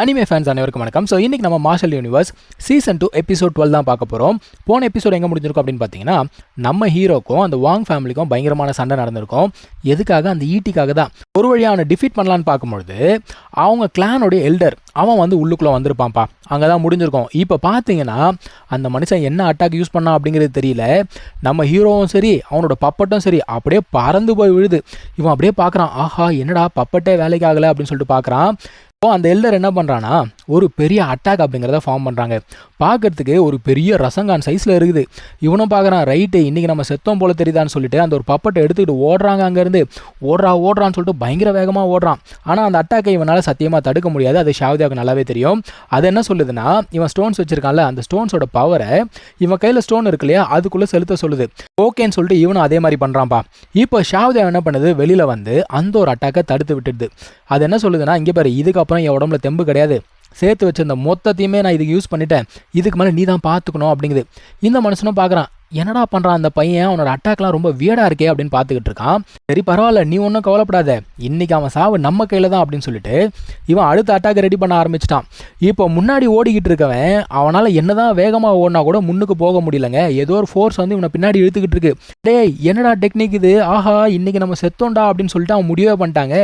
Anime fans அனைவருக்கும் வணக்கம். So இன்றைக்கி நம்ம marshal universe season two episode twelve தான் பார்க்க போகிறோம் போன எபிசோட் எங்கே முடிஞ்சிருக்கும் அப்படின்னு பார்த்தீங்கன்னா நம்ம ஹீரோக்கும் அந்த வாங் ஃபேமிலிக்கும் பயங்கரமான சண்டை நடந்திருக்கும். எதுக்காக? அந்த ஈட்டிக்காக தான். ஒரு வழியாக அவனை டிஃபீட் பண்ணலான்னு பார்க்கும்பொழுது அவங்க கிளானோடைய எல்டர் அவன் வந்து உள்ளுக்குள்ளே வந்திருப்பான்ப்பா. அங்கே தான் முடிஞ்சிருக்கும். இப்போ பார்த்தீங்கன்னா அந்த மனுஷன் என்ன அட்டாக் யூஸ் பண்ணான் அப்படிங்கிறது தெரியல. நம்ம ஹீரோவும் சரி அவனோட பப்பட்டும் சரி அப்படியே பறந்து போய் விழுது. இவன் அப்படியே பார்க்குறான் ஆஹா என்னடா பப்பட்டே வேலைக்கு ஆகலை? அப்படின்னு சொல்லிட்டு பார்க்குறான். இப்போ அந்த எல்டர் என்ன பண்ணுறான்னா ஒரு பெரிய அட்டாக் அப்படிங்கிறத ஃபார்ம் பண்ணுறாங்க பார்க்கறதுக்கு ஒரு பெரிய ரசங்கான் சைஸில் இருக்குது. இவனும் பார்க்குறான் ரைட்டு இன்றைக்கி நம்ம செத்தோம் போல தெரியுதான்னு சொல்லிட்டு அந்த ஒரு பப்பட்டை எடுத்துக்கிட்டு ஓடுறாங்க அங்கேருந்து. ஓடுறா ஓடுறான்னு சொல்லிட்டு பயங்கர வேகமாக ஓடுறான். ஆனால் அந்த அட்டாக்கை இவனால் சத்தியமாக தடுக்க முடியாது. அது ஷாவதியாவுக்கு நல்லாவே தெரியும். அது என்ன சொல்லுதுன்னா இவன் ஸ்டோன்ஸ் வச்சுருக்கான்ல அந்த ஸ்டோன்ஸோட பவரை இவன் கையில் ஸ்டோன் இருக்கு இல்லையா அதுக்குள்ளே செலுத்த சொல்லுது. ஓகேன்னு சொல்லிட்டு இவனும் அதே மாதிரி பண்ணுறான்ப்பா இப்போ ஷாவதியா என்ன பண்ணுது? வெளியில் வந்து அந்த ஒரு அட்டாக்கை தடுத்து விட்டுடுது. அது என்ன சொல்லுதுன்னா இங்கே பாரு இதுக்கப்புறம் என் உடம்புல தெம்பு கிடையாது. சேர்த்து வச்சிருந்த மொத்தத்தையுமே நான் இதுக்கு யூஸ் பண்ணிட்டேன். இதுக்கு மேலே நீ தான் பார்த்துக்கணும் அப்படிங்குது. இந்த மனுஷனும் பார்க்குறான் என்னடா பண்ணுறான் அந்த பையன்? அவனோட அட்டாக்லாம் ரொம்ப வியடாக இருக்கே அப்படின்னு பார்த்துக்கிட்டு இருக்கான். சரி பரவாயில்ல நீ ஒன்றும் கவலைப்படாத. இன்றைக்கி அவன் சாவு நம்ம கையில் தான் அப்படின்னு சொல்லிட்டு இவன் அடுத்த அட்டாக் ரெடி பண்ண ஆரம்பிச்சிட்டான். இப்போ முன்னாடி ஓடிக்கிட்டு இருக்கவன் அவனால் என்னதான் வேகமாக ஓடினா கூட முன்னுக்கு போக முடியலங்க. ஏதோ ஒரு ஃபோர்ஸ் வந்து இவனை பின்னாடி இழுத்துக்கிட்டு இருக்கு. டேய் என்னடா டெக்னிக் இது? ஆஹா இன்றைக்கி நம்ம செத்தோண்டா அப்படின்னு சொல்லிட்டு அவன் முடிவே பண்ணிட்டாங்க.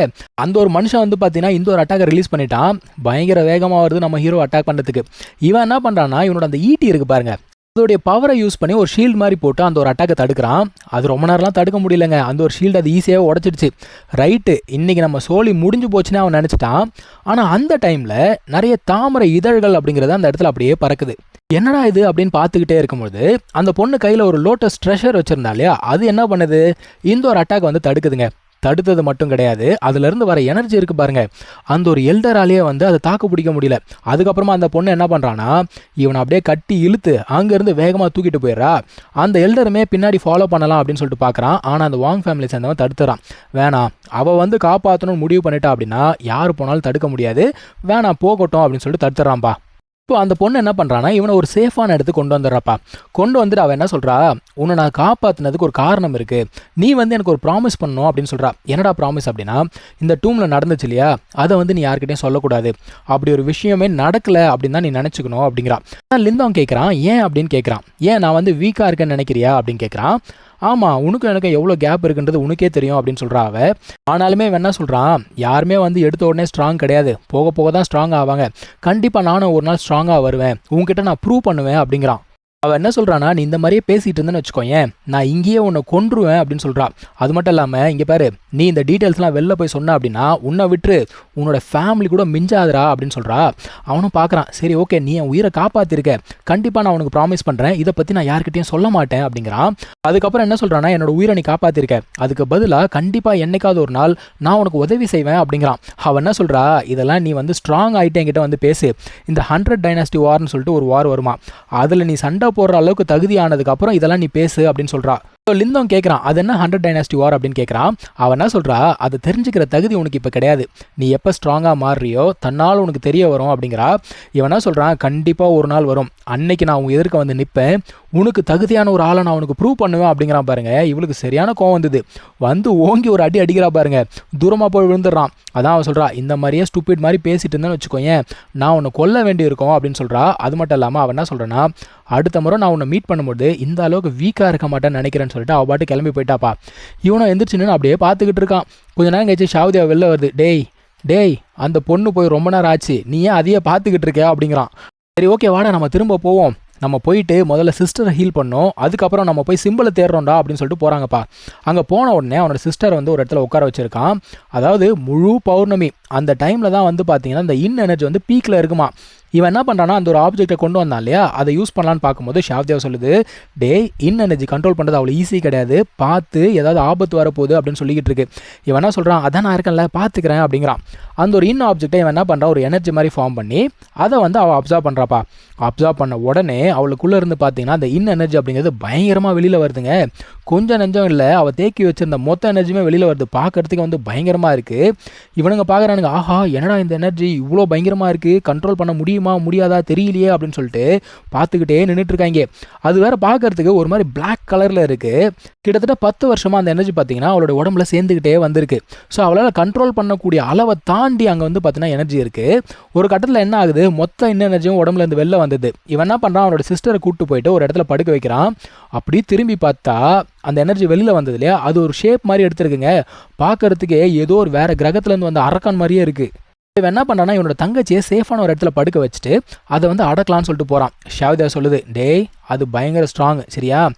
அந்த ஒரு மனுஷன் வந்து பார்த்தீங்கன்னா இந்த ஒரு அட்டாக்கை ரிலீஸ் பண்ணிட்டான். பயங்கர வேகமாக வருது நம்ம ஹீரோ அட்டாக் பண்ணுறதுக்கு இவன் என்ன பண்ணுறான்னா இவனோட அந்த ஈட்டி இருக்கு பாருங்கள் அதோடைய பவரை யூஸ் பண்ணி ஒரு ஷீல்டு மாதிரி போட்டு அந்த ஒரு அட்டாக்கை தடுக்கிறான். அது ரொம்ப நேரம்லாம் தடுக்க முடியலங்க. அந்த ஒரு ஷீல்டு அது ஈஸியாக உடச்சிடுச்சு. ரைட்டு இன்றைக்கி நம்ம சோழி முடிஞ்சு போச்சுன்னு அவன் நினச்சிட்டான். ஆனால் அந்த டைமில் நிறைய தாமரை இதழ்கள் அப்படிங்கிறது அந்த இடத்துல அப்படியே பறக்குது. என்னடா இது அப்படின்னு பார்த்துக்கிட்டே இருக்கும்போது அந்த பொண்ணு கையில் ஒரு லோட்டஸ் ட்ரெஷர் வச்சுருந்தா இல்லையா? அது என்ன பண்ணுது? இந்த ஒரு அட்டாக் வந்து தடுக்குதுங்க. தடுத்தது மட்டும் கிடையாது. அதுலேருந்து வர எனர்ஜி இருக்குது பாருங்கள் அந்த ஒரு எல்டராலேயே வந்து அதை தாக்கு பிடிக்க முடியல. அதுக்கப்புறமா அந்த பொண்ணு என்ன பண்ணுறான்னா இவனை அப்படியே கட்டி இழுத்து அங்கேருந்து வேகமாக தூக்கிட்டு போயிடுறா. அந்த எல்டருமே பின்னாடி ஃபாலோ பண்ணலாம் அப்படின்னு சொல்லிட்டு பார்க்குறான் ஆனால் அந்த வாங் ஃபேமிலி சேர்ந்தவன் தடுத்துறான். வேணாம் அவள் வந்து காப்பாற்றணும்னு முடிவு பண்ணிட்டா அப்படின்னா யார் போனாலும் தடுக்க முடியாது. வேணாம் போகட்டும் அப்படின்னு சொல்லிட்டு தடுத்துறான்ப்பா இப்போ அந்த பொண்ணு என்ன பண்ணுறான்னா இவனை ஒரு சேஃபான இடத்துக்கு கொண்டு வந்துடுறாப்பா. கொண்டு வந்துட்டு அவன் என்ன சொல்கிறா உன்னை நான் காப்பாற்றினதுக்கு ஒரு காரணம் இருக்குது நீ வந்து எனக்கு ஒரு ப்ராமிஸ் பண்ணணும் அப்படின்னு சொல்கிறா என்னடா ப்ராமிஸ் அப்படின்னா இந்த டூமில் நடந்துச்சு இல்லையா? அதை வந்து நீ யார்கிட்டையும் சொல்லக்கூடாது. அப்படி ஒரு விஷயமே நடக்கலை அப்படின்னு தான் நீ நினச்சிக்கணும் அப்படிங்கிறான் ஆனால் லிந்தவன் கேட்குறான் ஏன்? அப்படின்னு கேட்குறான் ஏன் நான் வந்து வீக்காக இருக்கேன்னு நினைக்கிறியா? அப்படின்னு கேட்குறான் ஆமாம் உனக்கும் எனக்கு எவ்வளோ கேப் இருக்குன்றது உனக்கே தெரியும் அப்படின்னு சொல்கிறா அவ. ஆனாலுமே வேணா சொல்கிறான் யாருமே வந்து எடுத்த உடனே ஸ்ட்ராங் கிடையாது. போக போக தான் ஸ்ட்ராங் ஆவாங்க. கண்டிப்பாக நானும் ஒரு நாள் ஸ்ட்ராங்காக வருவேன். உங்ககிட்ட நான் ப்ரூவ் பண்ணுவேன் அப்படிங்கிறான். அவள் என்ன சொல்கிறானா நீ இந்த மாதிரியே பேசிகிட்டு இருந்தேன்னு வச்சுக்கோயேன் நான் இங்கேயே உன்னை கொன்றுவேன் அப்படின்னு சொல்கிறா அது மட்டும் இல்லாமல் இங்கே பாரு நீ இந்த டீட்டெயில்ஸ்லாம் வெளில போய் சொன்ன அப்படின்னா உன்னை விட்டு உன்னோட ஃபேமிலி கூட மிஞ்சாதரா அப்படின்னு சொல்கிறா அவனும் பார்க்குறான் சரி ஓகே நீ என் உயிரை காப்பாற்றிருக்க கண்டிப்பாக நான் உனக்கு ப்ராமிஸ் பண்ணுறேன் இதை பற்றி நான் யார்கிட்டையும் சொல்ல மாட்டேன் அப்படிங்கிறான். அதுக்கப்புறம் என்ன சொல்கிறான்னா என்னோட உயிரை நீ காப்பாற்றிருக்க அதுக்கு பதிலாக கண்டிப்பாக என்னைக்காவது ஒரு நாள் நான் உனக்கு உதவி செய்வேன் அப்படிங்கிறான். அவன் என்ன சொல்கிறா இதெல்லாம் நீ வந்து ஸ்ட்ராங் ஆகிட்டு என்கிட்ட வந்து பேசு. இந்த ஹண்ட்ரட் டைனாஸ்டி வார்னு சொல்லிட்டு ஒரு வார் வருமா. அதில் நீ சண்டை போடுற அளவுக்கு தகுதியானதுக்கு அப்புறம் இதெல்லாம் நீ பேசு அப்படின்னு சொல்கிறா ஸோ லிந்தம் கேட்குறான் அது என்ன ஹண்ட்ரட் டைனாஸ்டி வார் அப்படின்னு கேட்குறான் அவன் என்ன சொல்கிறா அதை தெரிஞ்சுக்கிற தகுதி உனக்கு இப்போ கிடையாது. நீ எப்போ ஸ்ட்ராங்காக மாறுறியோ தன்னால் உனக்கு தெரிய வரும் அப்படிங்கிறா. இவன் என்ன சொல்கிறான் கண்டிப்பாக ஒரு நாள் வரும். அன்னைக்கு நான் உன் எதிர்க்க வந்து நிற்பேன் உனக்கு தகுதியான ஒரு ஆளை நான் உனக்கு ப்ரூவ் பண்ணுவேன் அப்படிங்கிறான் பாருங்க. இவளுக்கு சரியான கோவம் வந்தது. வந்து ஓங்கி ஒரு அடி அடிக்கிறா பாருங்க. தூரமாக போய் விழுந்துடுறான். அதான் அவன் சொல்கிறா இந்த மாதிரியே ஸ்டூபிட் மாதிரி பேசிட்டு இருந்தேன்னு வச்சுக்கோயேன். நான் உன்னை கொல்ல வேண்டி இருக்கும் அப்படின்னு சொல்கிறா அது மட்டும் இல்லாமல் அவன் என்ன சொல்கிறேன்னா அடுத்த முறை நான் உன்னை மீட் பண்ணும்போது இந்த அளவுக்கு வீக்காக இருக்க மாட்டேன்னு நினைக்கிறேன்னு சொல்லிட்டு அவள் பாட்டு கிளம்பி போயிட்டாப்பா. இவனும் எந்திரிச்சுன்னு அப்படியே பார்த்துக்கிட்டு இருக்கான். கொஞ்ச நேரம் கழிச்சு ஷாவதியா வெளில வருது. டேய் டேய் அந்த பொண்ணு போய் ரொம்ப நேரம் ஆச்சு. நீ ஏன் அதையே பார்த்துக்கிட்டு இருக்க? அப்படிங்கிறான். சரி ஓகே வாடா நம்ம திரும்ப போவோம். நம்ம போயிட்டு முதல்ல சிஸ்டரை ஹீல் பண்ணோம் அதுக்கப்புறம் நம்ம போய் சிம்பிளை தேடுறோம்டா அப்படின்னு சொல்லிட்டு போகிறாங்கப்பா அங்கே போன உடனே அவனோட சிஸ்டர் வந்து ஒரு இடத்துல உட்கார வச்சிருக்கான். அதாவது முழு பௌர்ணமி. அந்த டைமில் தான் வந்து பார்த்தீங்கன்னா இந்த இன் எனர்ஜி வந்து பீக்கில் இருக்குமா. இவன் என்ன பண்ணுறான்னா அந்த ஒரு ஆப்ஜெக்டை கொண்டு வந்தான் இல்லையா? அதை யூஸ் பண்ணலான்னு பார்க்கும்போது ஷாவ்தேவ் சொல்லுது டே இன் எனர்ஜி கண்ட்ரோல் பண்ணுறது அவ்வளோ ஈஸி கிடையாது. பார்த்து ஏதாவது ஆபத்து வரப்போகுது அப்படின்னு சொல்லிக்கிட்டு இருக்கு. இவன் என்ன சொல்கிறான் அதான் நான் இருக்கேன்ல பார்த்துக்கிறேன் அப்படிங்கிறான். அந்த ஒரு இன் ஆப்ஜெக்டை இவன் என்ன பண்ணுறான் ஒரு எனர்ஜி மாதிரி ஃபார்ம் பண்ணி அதை வந்து அவள் அப்சர்வ் பண்ணுறாப்பா அப்சர்வ் பண்ண உடனே அவளுக்குள்ளே இருந்து பார்த்தீங்கன்னா அந்த இன் எனர்ஜி அப்படிங்கிறது பயங்கரமாக வெளியில் வருதுங்க. கொஞ்சம் நெஞ்சம் இல்லை. அவள் தேக்கி வச்சிருந்த மொத்த எனர்ஜியுமே வெளியில் வருது. பார்க்குறதுக்கு வந்து பயங்கரமாக இருக்குது இவனுங்க பார்க்குறானுங்க ஆஹா என்னடா இந்த எனர்ஜி இவ்வளோ பயங்கரமாக இருக்குது கண்ட்ரோல் பண்ண முடியுமா? முடியாதா? தெரியலையே அப்படின்னு சொல்லிட்டு பார்த்துக்கிட்டே நின்றுட்டு இருக்காங்க. அது வேறு பார்க்கறதுக்கு ஒரு மாதிரி பிளாக் கலரில் இருக்குது கிட்டத்தட்ட பத்து வருஷமாக அந்த எனர்ஜி பார்த்தீங்கன்னா அவளோட உடம்புல சேர்ந்துக்கிட்டே வந்திருக்கு. ஸோ அவளால் கண்ட்ரோல் பண்ணக்கூடிய அளவை தாண்டி அங்கே வந்து பார்த்தீங்கன்னா எனர்ஜி இருக்குது ஒரு கட்டத்தில் என்ன ஆகுது? மொத்த இன்ன எனர்ஜியும் உடம்புல இருந்து வெளில வந்தது. இவன் என்ன பண்ணுறான் அவனோட சிஸ்டரை கூப்பிட்டு போயிட்டு ஒரு இடத்துல படுக்க வைக்கிறான். அப்படி திரும்பி பார்த்தா அந்த எனர்ஜி வெளியில் வந்தது இல்லையா? அது ஒரு ஷேப் மாதிரி எடுத்திருக்குங்க. பார்க்கறதுக்கே ஏதோ ஒரு வேற கிரகத்துலேருந்து வந்த அரக்கான் மாதிரியே இருக்குது இவன் என்ன பண்ணானா இவனோட தங்கச்சியை சேஃபான ஒரு இடத்துல படுக்க வச்சுட்டு அதை வந்து அடக்கலான்னு சொல்லிட்டு போகிறான் ஷாவிதா சொல்லுது டேய் அது பயங்கர ஸ்ட்ராங் சரியா?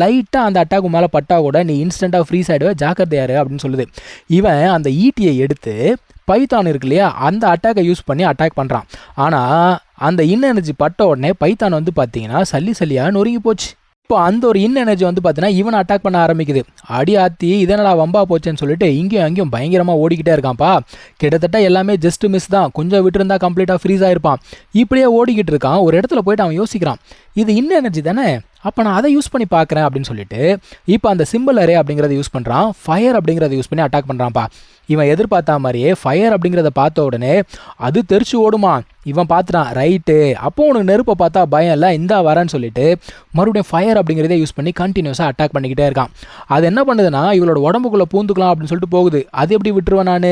லைட்டாக அந்த அட்டாக்கு மேலே பட்டா கூட நீ இன்ஸ்டண்ட்டாக ஃப்ரீஸ் ஆகிடுவே ஜாக்கிரதையாரு அப்படின்னு சொல்லுது. இவன் அந்த ஈட்டியை எடுத்து பைத்தான் இருக்கு இல்லையா அந்த அட்டாக்கை யூஸ் பண்ணி அட்டாக் பண்ணுறான் ஆனால் அந்த இன் எனர்ஜி பட்ட உடனே பைத்தான் வந்து பார்த்தீங்கன்னா சல்லி சல்லியாக நொறுங்கி போச்சு. இப்போ அந்த ஒரு இன் எனர்ஜி வந்து பார்த்தீங்கன்னா இவனை அட்டாக் பண்ண ஆரம்பிக்குது. அடி ஆத்தி இதனடா வம்பா போச்சேன்னு சொல்லிட்டு இங்கேயும் அங்கேயும் பயங்கரமாக ஓடிக்கிட்டே இருக்கான்ப்பா. கிட்டத்தட்ட எல்லாமே ஜஸ்ட் மிஸ் தான். கொஞ்சம் விட்டுருந்தா கம்ப்ளீட்டாக ஃப்ரீஸ் ஆயிருப்பான். இப்படியே ஓடிக்கிட்டு இருக்கான். ஒரு இடத்துல போயிட்டு அவன் யோசிக்கிறான். இது இன் எனர்ஜி தானே? அப்போ நான் அதை யூஸ் பண்ணி பார்க்குறேன் அப்படின்னு சொல்லிட்டு இப்போ அந்த சிம்பிள் அரே அப்படிங்கிறத யூஸ் பண்ணுறான் ஃபயர் அப்படிங்கிறத யூஸ் பண்ணி அட்டாக் பண்ணுறான்ப்பா இவன் எதிர்பார்த்த மாதிரியே ஃபயர் அப்படிங்கிறத பார்த்த உடனே அது தெரிச்சு ஓடுமா? இவன் பார்த்துட்டான் ரைட்டு அப்போ உனக்கு நெருப்பை பார்த்தா பயம் இல்லை இந்தா வரேன்னு சொல்லிட்டு மறுபடியும் ஃபயர் அப்படிங்கிறதே யூஸ் பண்ணி கண்டினியூஸாக அட்டாக் பண்ணிக்கிட்டே இருக்கான். அது என்ன பண்ணுதுன்னா இவளோட உடம்புக்குள்ளே பூந்துக்கலாம் அப்படின்னு சொல்லிட்டு போகுது. அது எப்படி விட்டுருவேன் நான்?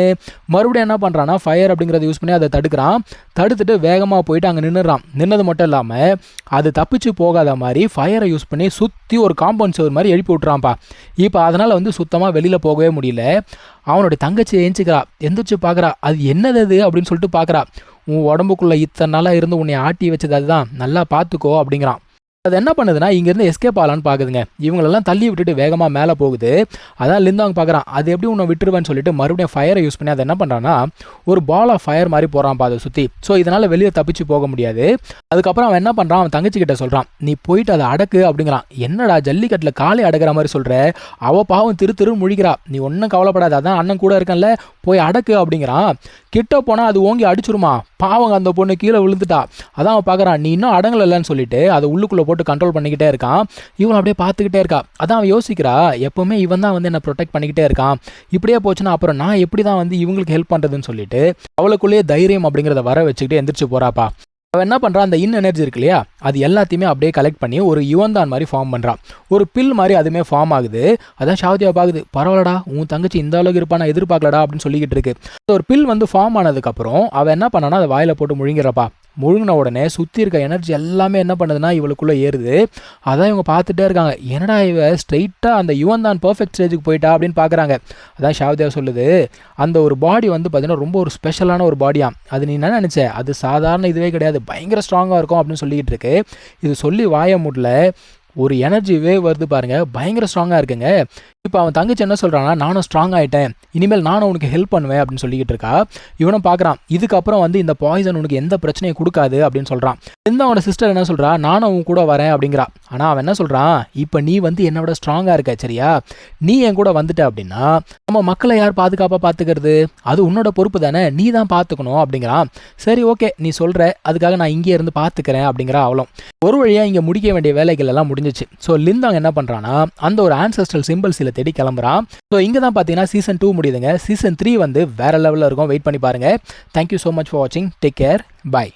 மறுபடியும் என்ன பண்ணுறான்னா ஃபயர் அப்படிங்கிறத யூஸ் பண்ணி அதை தடுக்கிறான். தடுத்துட்டு வேகமாக போயிட்டு அங்கே நின்றுறான் நின்னது மட்டும் இல்லாமல் அது தப்பிச்சு போகாத மாதிரி ஃபயர் யூஸ் பண்ணி சுற்றி ஒரு காம்பவுண்ட் சுவர் மாதிரி எழுப்பி விட்றான்ப்பா இப்போ அதனால் வந்து சுத்தமாக வெளியில் போகவே முடியல. அவனுடைய தங்கச்சி ஏஞ்சிக்கிறா. எந்திரிச்சு பார்க்குறா அது என்னது அது அப்படின்னு சொல்லிட்டு பார்க்குறா உன் உடம்புக்குள்ளே இத்தனை நாளாக இருந்து உன்னை ஆட்டி வச்சது அதுதான். நல்லா பார்த்துக்கோ அப்படிங்கிறான். அது என்ன பண்ணுதுன்னா இங்கேருந்து எஸ்கேப் ஆகலான்னு பார்க்குதுங்க இவங்களெல்லாம் தள்ளி விட்டுட்டு வேகமாக மேலே போகுது. அதான் லிந்தாங் பார்க்குறான் அது எப்படி உன்னை விட்டுருவேன்னு சொல்லிட்டு மறுபடியும் ஃபயரை யூஸ் பண்ணி அதை என்ன பண்ணுறான்னா ஒரு பால் ஆஃப் ஃபயர் மாதிரி போகிறான்ப்பா அதை சுற்றி ஸோ இதனால் வெளியே தப்பிச்சு போக முடியாது. அதுக்கப்புறம் அவன் என்ன பண்ணுறான் அவன் தங்கச்சி கிட்ட சொல்கிறான் நீ போயிட்டு அதை அடக்கு அப்படிங்கிறான். என்னடா ஜல்லிக்கட்டில் காலை அடக்கிற மாதிரி சொல்கிற அவ பாவம் திரு திரு முழிக்கிறா. நீ ஒன்றும் கவலைப்படாத. அதான் அண்ணன் கூட இருக்கன்ல. போய் அடக்கு அப்படிங்கிறான். கிட்ட போனால் அது ஓங்கி அடிச்சிருமா. பாவங்க அந்த பொண்ணு கீழே விழுந்துட்டா. அதான் அவன் பார்க்குறான் நீ இன்னும் அடங்கலைன்னு சொல்லிட்டு அதை உள்ளுக்குள்ளே போட்டு கண்ட்ரோல் பண்ணிக்கிட்டே இருக்கான். இவன் அப்படியே பார்த்துக்கிட்டே இருக்கா. அதான் அவன் யோசிக்கிறா எப்போவுமே இவன் தான் வந்து என்னை ப்ரொடெக்ட் பண்ணிக்கிட்டே இருக்கான். இப்படியே போச்சுன்னா அப்புறம் நான் எப்படி தான் வந்து இவங்களுக்கு ஹெல்ப் பண்ணுறதுன்னு சொல்லிட்டு அவளுக்குள்ளேயே தைரியம் அப்படிங்கிறத வர வச்சுக்கிட்டு எந்திரிச்சு போறாப்பா. அவன் என்ன பண்ணுறான் அந்த இன் எனர்ஜி இருக்கு இல்லையா? அது எல்லாத்தையுமே அப்படியே கலெக்ட் பண்ணி ஒரு யுவன்தான் மாதிரி ஃபார்ம் பண்ணுறான் ஒரு பில் மாதிரி அதுவுமே ஃபார்ம் ஆகுது. அதான் ஷாவதியா பார்க்குது பரவாயில்லடா உன் தங்கச்சி இந்த அளவுக்கு இருப்பா நான் எதிர்பார்க்கலடா அப்படின்னு சொல்லிக்கிட்டு இருக்கு. ஒரு பில் வந்து ஃபார்ம் ஆனதுக்கப்புறம் அவன் என்ன பண்ணானா அதை வாயில போட்டு முழுங்கிறப்பா முழுங்கின உடனே சுற்றி இருக்க எனர்ஜி எல்லாமே என்ன பண்ணுதுன்னா இவளுக்குள்ளே ஏறுது. அதான் இவங்க பார்த்துட்டே இருக்காங்க. என்னடா இவ? ஸ்ட்ரைட்டாக அந்த யுவன் தான் பர்ஃபெக்ட் ஸ்டேஜுக்கு போயிட்டா அப்படின்னு பார்க்குறாங்க. அதான் ஷாவ்தேவ் சொல்லுது. அந்த ஒரு பாடி வந்து பார்த்தீங்கன்னா ரொம்ப ஒரு ஸ்பெஷலான ஒரு பாடியாம் அது நீ என்ன நினச்ச? அது சாதாரண இதுவே கிடையாது. பயங்கர ஸ்ட்ராங்காக இருக்கும் அப்படின்னு சொல்லிக்கிட்டு இருக்கு. இது சொல்லி வாய முடியல ஒரு எனர்ஜி வேவ் வருது பாருங்க. பயங்கர ஸ்ட்ராங்காக இருக்குங்க. இப்போ அவன் தங்கச்சி என்ன சொல்கிறான்னா நானும் ஸ்ட்ராங் ஆகிட்டேன் இனிமேல் நானும் உனக்கு ஹெல்ப் பண்ணுவேன். அப்படின்னு சொல்லிக்கிட்டு இருக்கா. இவனும் பார்க்குறான் இதுக்கப்புறம் வந்து இந்த பாய்சன் உனக்கு எந்த பிரச்சனையும் கொடுக்காது அப்படின்னு சொல்கிறான் இந்த அவனோட சிஸ்டர் என்ன சொல்கிறா நானும் உன் கூட வரேன். அப்படிங்கிறா. ஆனால் அவன் என்ன சொல்கிறான் இப்போ நீ வந்து என்னோட ஸ்ட்ராங்காக இருக்க சரியா? நீ என் கூட வந்துட்ட அப்படின்னா நம்ம மக்களை யார் பாதுகாப்பாக பார்த்துக்கிறது அது உன்னோட பொறுப்பு தானே. நீ தான் பார்த்துக்கணும் அப்படிங்கிறான் சரி ஓகே நீ சொல்கிற அதுக்காக நான் இங்கே இருந்து பார்த்துக்கிறேன் அப்படிங்கிற அவளும். ஒரு வழியாக இங்கே முடிக்க வேண்டிய வேலைகள் எல்லாம் முடிஞ்சு முடிஞ்சிச்சு ஸோ லிந்தாங் என்ன பண்ணுறான்னா அந்த ஒரு ஆன்சஸ்ட்ரல் சிம்பிள்ஸில் தேடி கிளம்புறான் ஸோ இங்கே தான் பார்த்தீங்கன்னா சீசன் டூ முடியுதுங்க. சீசன் த்ரீ வந்து வேற லெவலில் இருக்கும். வெயிட் பண்ணி பாருங்கள் thank you so much for வாட்சிங் டேக் கேர் பை